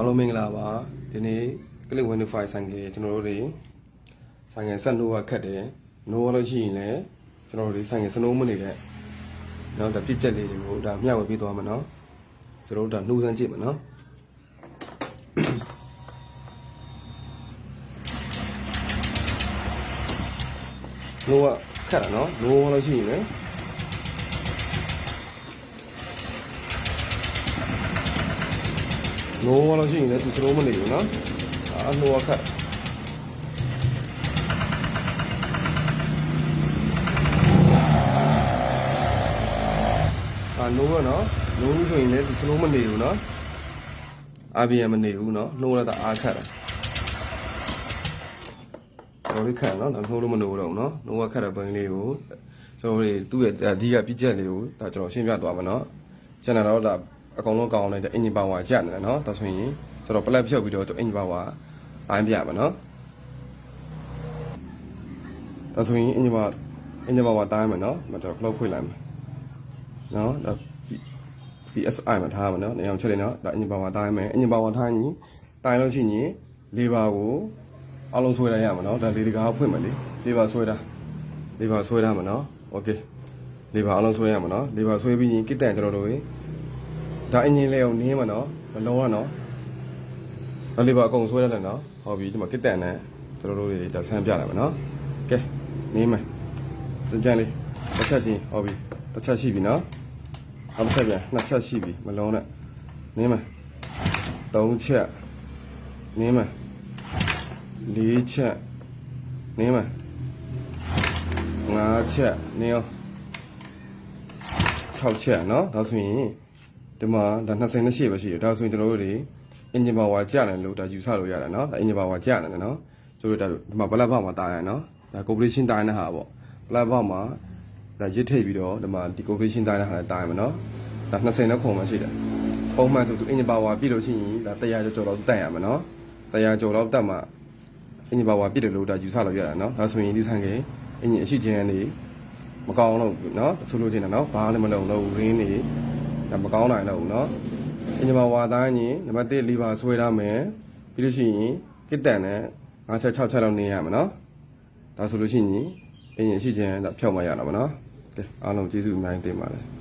အားလုံးမင်္ဂလာပါဒီနေ့ click window file ဆိုင်ကကျွန်တော်တို့တွေဆိုင်ကဆက်နိုးကခတ်တယ်နိုးလို့ရှိရင်လည်းကျွန်တော်တို့တွေဆိုင်ကစနိုးမနေတဲ့နော်ဒါပြစ်ချက်လေးတွေကိုဒါမျှဝေပေးသွားမှာနော်ကျွန်တော်တို့ဒါနှိုးစမ်းကြည့်မှာနော်နိုးကခတ်တာနော်နိုးလို့ရှိရင်လည်း လုံးဝလို့ရှိရင်လည်းသူစလုံးမနေဘူးနော်အနှောအခက်အနှောကနော်လုံးဆိုရင်လည်းသူစလုံးမနေဘူးနော်အပြင်မနေဘူးနော်နှိုးလည်းတအားခက်တယ်တော်ရခက်နော်နှိုးလို့မနှိုးတော့ဘူးနော်နှိုးကခက်တဲ့ပိုင်းလေးကိုကျွန်တော်တို့သူ့ရဲ့အဓိကပြည့်ချက်လေးကိုဒါကျွန်တော်ရှင်းပြသွားမှာနော်ကျွန်တော်တော့ဒါ အကောင်လုံးကောင်းနေတဲ့အင်ဂျင်ပါဝါကြက်နေတယ်เนาะဒါဆိုရင်ကျွန်တော်ပလက်ဖြုတ်ပြီးတော့အင်ဂျင်ပါဝါပိုင်းပြမှာเนาะဒါဆိုရင်အင်ဂျင်ပါအင်ဂျင်ပါဝါတိုင်းမှာเนาะကျွန်တော် cloud ဖွင့်လိုက်မှာเนาะဒါ PSI မှာထားပါเนาะနေအောင်ချက်လိုက်เนาะဒါအင်ဂျင်ပါဝါတိုင်းမယ်အင်ဂျင်ပါဝါတိုင်းရင်တိုင်းလို့ရှိရင်လေးပါကိုအလုံးဆွဲလိုက်ရမှာเนาะဒါလေးတကားဖွင့်မယ်လေလေးပါဆွဲတာလေးပါဆွဲတာမှာเนาะโอเคလေးပါအလုံးဆွဲရမှာเนาะလေးပါဆွဲပြီးရင်ကိတ္တန်ကျွန်တော်တို့ရေ ဒါအင်ဂျင်လေးအောင်နင်းမှာเนาะမလုံးရเนาะဒါလေးပါအကုန်ဆွဲရတယ်เนาะဟုတ်ပြီဒီမှာကိတ္တန်နဲ့ကျွန်တော်တို့တွေဒါဆန်းပြလိုက်မှာเนาะကဲနင်းမယ်စကြံလေးတစ်ချက်ချင်းဟုတ်ပြီတစ်ချက်ရှိပြီเนาะ နောက်တစ်ချက်ပြန်နှစ်ချက်ရှိပြီမလုံးနဲ့နင်းမယ်သုံးချက်နင်းမယ်လေးချက်နင်းမယ်ငါးချက်နင်းအောင်6ချက်เนาะဒါဆိုရင် ဒီမှာဒါ20နဲ့ရှိပဲရှိတယ်ဒါဆိုရင်ကျွန်တော်တို့တွေအင်ဂျင်ပါဝါကြာတယ်လို့ဒါယူဆလို့ရတယ်เนาะဒါအင်ဂျင်ပါဝါကြာတယ်เนาะကျတို့ဒါဒီမှာဘလက်ဘောက်မှာတာရเนาะဒါ corporation တာရတဲ့ဟာပေါ့ဘလက်ဘောက်မှာ ဒါရစ်ထိပ်ပြီးတော့ဒီမှာဒီ corporation တိုင်းတဲ့ဟာလည်းတိုင်းမယ်နော်ဒါ20နဲ့ခုံမှရှိတယ်ပုံမှန်ဆိုသူအင်ဂျင်ပါဝါပြည့်လို့ရှိရင်ဒါ100ကျော်ကျော်လောက်တက်ရမယ်နော်100ကျော်လောက်တက်မှအင်ဂျင်ပါဝါပြည့်တယ်လို့ဒါယူဆလို့ရတာနော်ဒါဆိုရင်ဒီဆိုင်ကအင်ဂျင်အရှိချင်းကနေမကောင်းတော့ဘူးနော်ဆိုလို့ချင်းတယ်နော်ဘာလည်းမလုပ်တော့ဘူးရင်းနေ ဒါမကောင်းနိုင်တော့ဘူးနော်အင်ဂျင်ပါဝါတိုင်းရင်နံပါတ်1လီဗာဆွဲရမယ်ပြီးလို့ရှိရင်ကစ်တန်နဲ့5ချက်6ချက်လောက်နေရမယ်နော်ဒါဆိုလို့ရှိရင်အင်ဂျင်အရှိချင်းဒါဖြောက်မှရတာမနော်ကဲအားလုံးကျေးဇူးအများကြီးတင်ပါတယ်